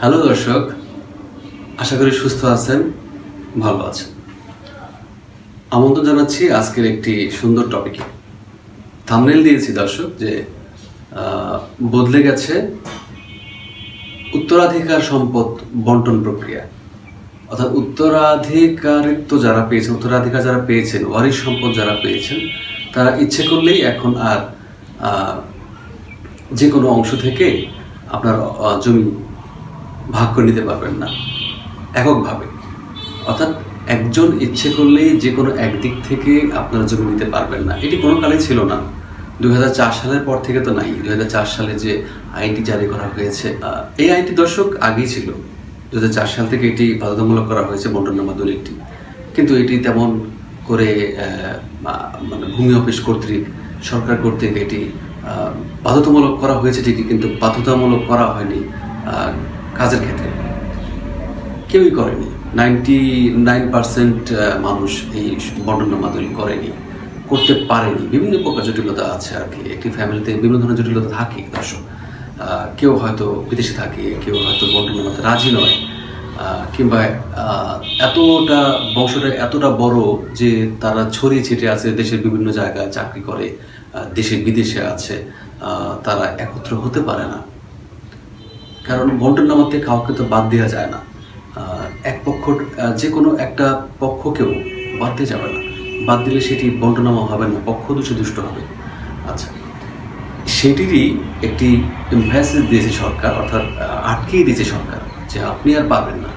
Hello দর্শক, আশা করি সুস্থ আছেন, ভালো আছেন। আমন্ত্রণ জানাচ্ছি আজকের একটি সুন্দর টপিকে। থামনেল দিয়েছি দর্শক যে বদলে গেছে উত্তরাধিকার সম্পদ বন্টন প্রক্রিয়া। অর্থাৎ উত্তরাধিকারিত্ব যারা পেয়েছেন, উত্তরাধিকার যারা পেয়েছেন, ওয়ারিশ সম্পদ যারা পেয়েছেন, তারা ইচ্ছে করলেই এখন আর যে কোনো অংশ থেকে আপনার জমি ভাগ করে নিতে পারবেন না, এককভাবে। অর্থাৎ একজন ইচ্ছে করলেই যে কোনো একদিক থেকে আপনারা জমি নিতে পারবেন না। এটি কোনো কালে ছিল না। দু হাজার চার সালের পর থেকে তো নাই। দু হাজার চার সালে যে আইনটি জারি করা হয়েছে এই আইনটি দর্শক আগেই ছিল। দু হাজার চার সাল থেকে এটি বাধ্যতামূলক করা হয়েছে বন্টনামা দলিলটি কিন্তু এটি তেমন করে মানে ভূমি অফিস কর্তৃক, সরকার কর্তৃক এটি বাধ্যতামূলক করা হয়েছে ঠিকই, কিন্তু বাধ্যতামূলক করা হয়নি। কাজের ক্ষেত্রে। কেউই করেনি। নাইনটি নাইন পার্সেন্ট মানুষ এই বন্টনামা দলিল করেনি, করতে পারেনি। বিভিন্ন প্রকার জটিলতা আছে আর কি। একটি ফ্যামিলিতে বিভিন্ন ধরনের জটিলতা থাকে, দর্শক। কেউ হয়তো বিদেশে থাকে, কেউ হয়তো বন্টনামাতে রাজি নয় কিংবা এতটা বংশটা এতটা বড় যে তারা ছড়িয়ে ছিটিয়ে আছে, দেশের বিভিন্ন জায়গায় চাকরি করে দেশে বিদেশে আছে তারা একত্র হতে পারে না। কারণ বন্টন নামাতে কাউকে তো বাদ দেওয়া যায় না। এক পক্ষ যে কোনো একটা পক্ষকেও বাদ দিয়ে যাবে না। বাদ দিলে সেটি বন্টনামা হবে না পক্ষ দুষে দুষ্ট হবে। আচ্ছা সেটিরই একটি মেসেজ দিয়েছে সরকার অর্থাৎ আহ, আটকেই দিয়েছে সরকার যে আপনি আর পাবেন না।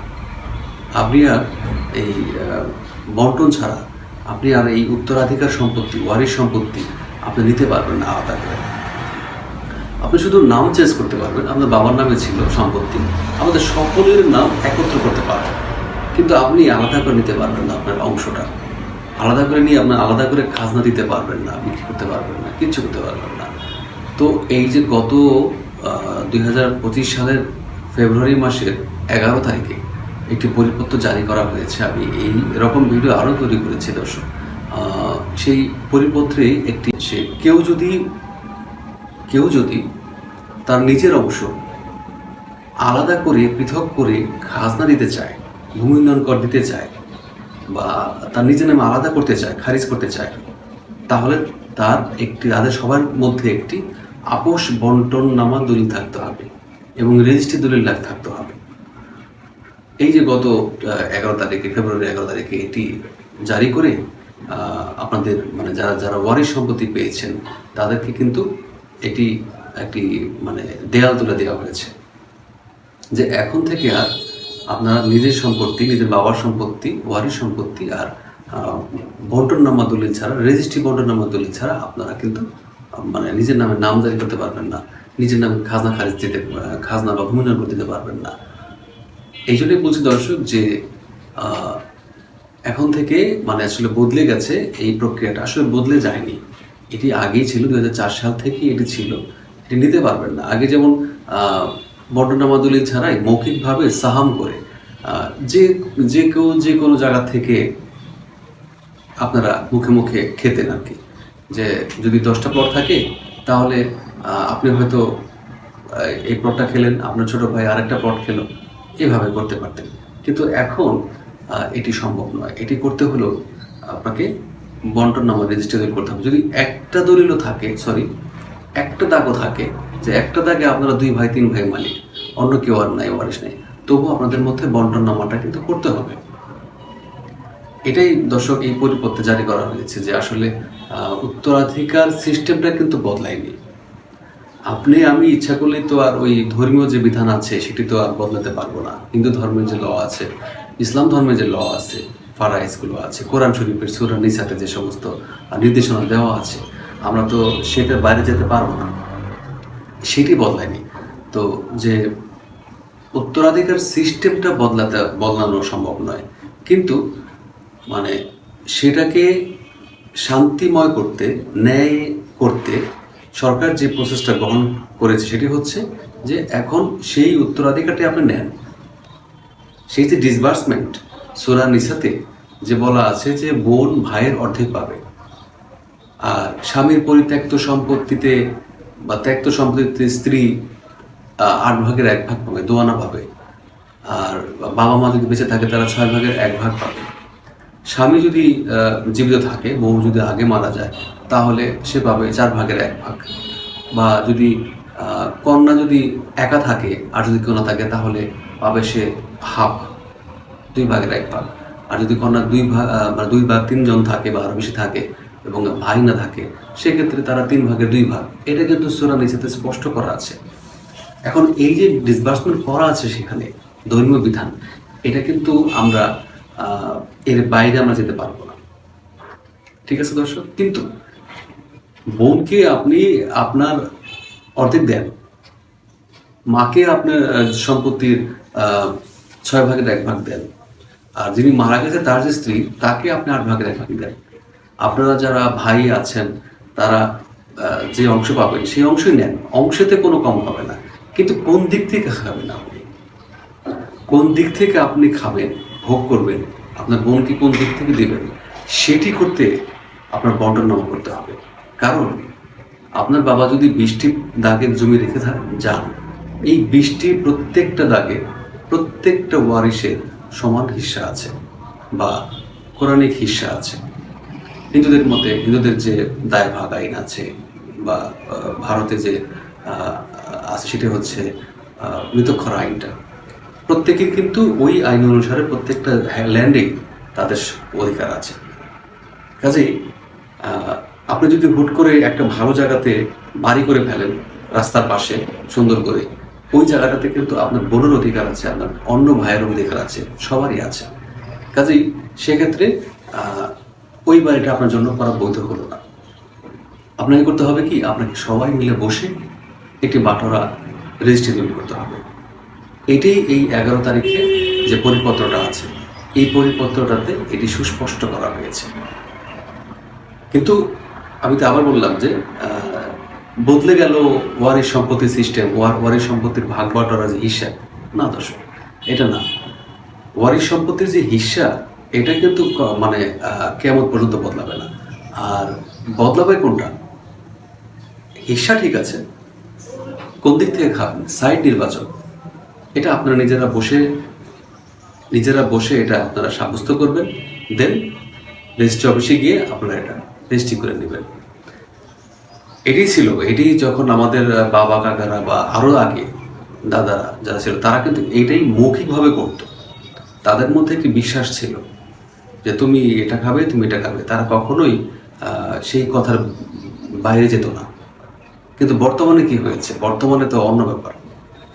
আপনি আর এই বন্টন ছাড়া আপনি আর এই উত্তরাধিকার সম্পত্তি ওয়ারিশ সম্পত্তি আপনি নিতে পারবেন না আলাদা করে। আপনি শুধু নাম চেঞ্জ করতে পারবেন। আপনার বাবার নামে ছিল সম্পত্তি। আমাদের সকলের নাম একত্র করতে পারবেন। কিন্তু আপনি আলাদা করে নিতে পারবেন না আপনার অংশটা। আলাদা করে নিয়ে আপনার আলাদা করে খাজনা দিতে পারবেন না, বিক্রি করতে পারবেন না, কিচ্ছু করতে পারবেন না। তো এই যে গত দুই হাজার পঁচিশ সালের ফেব্রুয়ারি মাসের এগারো তারিখে একটি পরিপত্র জারি করা হয়েছে। আমি এই এরকম ভিডিও আরও তৈরি করেছি, দর্শক। সেই পরিপত্রে একটি সে কেউ যদি কেউ যদি তার নিজের অংশ আলাদা করে, পৃথক করে খাজনা দিতে চায়, ভূমি উন্নয়ন কর দিতে চায় বা তার নিজের নামে আলাদা করতে চায়, খারিজ করতে চায়, তাহলে তার একটি, তাদের সবার মধ্যে একটি আপোষ বন্টন নামা দলিল থাকতে হবে এবং রেজিস্ট্রি দলিল থাকতে হবে। এই যে গত এগারো তারিখে ফেব্রুয়ারি এগারো তারিখে এটি জারি করে আপনাদের মানে যারা যারা ওয়ারিশ সম্পত্তি পেয়েছেন, তাদেরকে কিন্তু এটি একটি মানে দেয়াল তুলে দেওয়া হয়েছে। যে এখন থেকে আর আপনারা নিজের সম্পত্তি, নিজের বাবার সম্পত্তি, ওয়ারির সম্পত্তি আর বন্টননামা দলিল ছাড়া, রেজিস্ট্রি বন্টননামা দলিল ছাড়া আপনারা কিন্তু মানে নিজের নামে নামজারি করতে পারবেন না। নিজের নামে খাজনা খারিজ দিতে, খাজনা বা ভূমি নির্ভর দিতে পারবেন না। এই জন্যই বলছি দর্শক যে এখন থেকে মানে আসলে বদলে গেছে এই প্রক্রিয়াটা। আসলে বদলে যায়নি। এটি আগেই ছিল দু হাজার চার সাল থেকেই এটি ছিল। এটি নিতে পারবেন না। আগে যেমন আহ, ছাড়াই মৌখিকভাবে সাহাম করে যে যে কেউ যে কোনো জায়গা থেকে আপনারা মুখে মুখে খেতেন আর কি। যে যদি দশটা প্লট থাকে তাহলে আপনি হয়তো এই প্লটটা খেলেন আপনার ছোট ভাই আরেকটা প্লট খেলো এভাবে করতে পারতেন। কিন্তু এখন এটি সম্ভব নয়। এটি করতে হলেও আপনাকে বন্টন নামা রেজিস্টার দলিল করতে হবে। যদি একটা দলিলও থাকে সরি একটা দাগও থাকে, যে একটা দাগে আপনারা দুই ভাই, তিন ভাই মালিক, অন্য কেউ আর নাই, ওয়ারিশ নেই তবু আপনাদের মধ্যে বন্টন নামাটা কিন্তু করতে হবে। এটাই দর্শক এই পরিপত্রে জারি করা হয়েছে যে আসলে উত্তরাধিকার সিস্টেমটা কিন্তু বদলায়নি। আপনি, আমি ইচ্ছা করলে তো আর ওই ধর্মীয় যে বিধান আছে, সেটি তো আর বদলাতে পারব না। হিন্দু ধর্মের যে ল আছে, ইসলাম ধর্মের যে ল আছে ফারাইজগুলো আছে, কোরআন শরীফের সুরা নিসাতে যে সমস্ত নির্দেশনা দেওয়া আছে, আমরা তো সেটার বাইরে যেতে পারব না। সেটি বদলায়নি। তো যে উত্তরাধিকার সিস্টেমটা বদলাতে, বদলানো সম্ভব নয়। কিন্তু মানে সেটাকে শান্তিময় করতে, ন্যায় করতে সরকার যে প্রসেসটা গ্রহণ করেছে সেটি হচ্ছে যে এখন সেই উত্তরাধিকারটি আপনি নেন। সেই যে ডিসবার্সমেন্ট সোরা নিসাতে যে বলা আছে যে বোন ভাইয়ের অর্ধেক পাবে। আর স্বামীর পরিত্যক্ত সম্পত্তিতে বা ত্যক্ত সম্পত্তিতে স্ত্রী আট ভাগের এক ভাগ পাবে, দোয়ানা পাবে। আর বাবা মা যদি বেঁচে থাকে, তারা ছয় ভাগের এক ভাগ পাবে। স্বামী যদি জীবিত থাকে, বউ যদি আগে মারা যায়, তাহলে সে পাবে চার ভাগের এক ভাগ। বা যদি কন্যা যদি একা থাকে, আর যদি কন্যা থাকে, তাহলে পাবে সে হাফ, দুই ভাগের এক ভাগ। আর যদি কন্যা দুই ভাগ আহ, মানে দুই ভাগ তিনজন থাকে বা আরও বেশি থাকে এবং ভাই না থাকে সেক্ষেত্রে তারা তিন ভাগের দুই ভাগ। এটা কিন্তু সুরা নিচেতে স্পষ্ট করা আছে। এখন এই যে ডিসবার্সমেন্ট করা আছে সেখানে ধর্মীয় বিধান এটা কিন্তু আমরা এর বাইরে আমরা যেতে পারব না। ঠিক আছে দর্শক? কিন্তু বোনকে আপনি আপনার অর্ধেক দেন। মাকে আপনার সম্পত্তির ছয় ভাগের এক ভাগ দেন। আর যিনি মারা গেছে তার যে স্ত্রী, তাকে আপনি আট ভাগের এক ভাগ দেন আপনারা যারা ভাই আছেন, তারা যে অংশ পাবেন, সেই অংশই নেন। অংশেতে কোনো কম হবে না। কিন্তু কোন দিক থেকে খাবেন আপনি? কোন দিক থেকে আপনি খাবেন, ভোগ করবেন, আপনার বোনকে কোন দিক থেকে দেবেন, সেটি করতে আপনার বন্টননামা করতে হবে। কারণ, আপনার বাবা যদি বৃষ্টি দাগের জমি রেখে থাকেন, যান। এই বৃষ্টি প্রত্যেকটা দাগে, প্রত্যেকটা ওয়ারিসের সমান হিস্সা আছে বা কোরআনিক হিস্সা আছে। হিন্দুদের মতে হিন্দুদের যে দায় ভাগ আইন আছে বা ভারতে যে আছে সেটা হচ্ছে মৃতক্ষর আইনটা। প্রত্যেকের কিন্তু ওই আইন অনুসারে প্রত্যেকটা ল্যান্ডেই তাদের অধিকার আছে। কাজেই আপনি যদি হুট করে একটা ভালো জায়গাতে বাড়ি করে ফেলেন, রাস্তার পাশে সুন্দর করে ওই জায়গাটাতে কিন্তু আপনার বোনের অধিকার আছে, আপনার অন্য ভাইয়ের অধিকার আছে, সবারই আছে। কাজেই সেক্ষেত্রে ওই বাড়িটা আপনার জন্য করা বৈধ হলো না। আপনাকে করতে হবে কি? আপনাকে সবাই মিলে বসে একটি বাটোরা রেজিস্ট্রি তৈরি করতে হবে। এটাই এই এগারো তারিখে যে পরিপত্রটা আছে, এই পরিপত্রটাতে এটি সুস্পষ্ট করা হয়েছে। কিন্তু আমি তো আবার বললাম যে বদলে গেল ওয়ারের সম্পত্তি সিস্টেম, ওয়ার ওয়ারের সম্পত্তির ভাগ বাটোয়ারা যে হিসাব না দর্শক, এটা না। ওয়ারিশ সম্পত্তির যে হিস্সা এটা কিন্তু মানে কেমন পর্যন্ত বদলাবে না। আর বদলাবে কোনটা? হিস্সা ঠিক আছে, কোন দিক থেকে খাবেন সাইড নির্বাচন। এটা আপনারা নিজেরা বসে নিজেরা বসে এটা আপনারা সাব্যস্ত করবেন। দেন, রেজিস্ট্রি অফিসে গিয়ে আপনারা এটা রেজিস্ট্রি করে নেবেন। এটাই ছিল এটি যখন আমাদের বাবা কাকারা বা আরও আগে দাদারা যারা ছিল, তারা কিন্তু এইটাই মৌখিকভাবে করতো। তাদের মধ্যে একটি বিশ্বাস ছিল যে তুমি এটা খাবে, তুমি এটা খাবে। তারা কখনোই সেই কথার বাইরে যেত না। কিন্তু বর্তমানে কি হয়েছে? বর্তমানে তো অন্য ব্যাপার।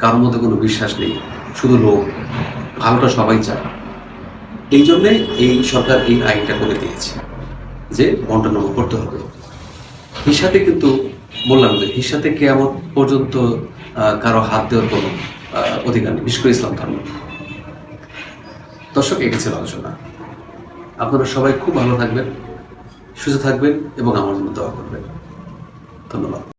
কারোর মধ্যে কোনো বিশ্বাস নেই, শুধু লোক ভালোটা সবাই চায়। এই জন্যে এই সরকার এই আইনটা করে দিয়েছে যে বন্টনামা করতে হবে। হিসাতে কিন্তু বললাম যে হিসাতে কেমন পর্যন্ত কারও হাত দেওয়ার কোনো অধিকার নেই, বিশেষ করে ইসলাম ধর্ম। দর্শক, এটি ছিল আলোচনা। আপনারা সবাই খুব ভালো থাকবেন, সুস্থ থাকবেন এবং আমার জন্য দোয়া করবেন। ধন্যবাদ।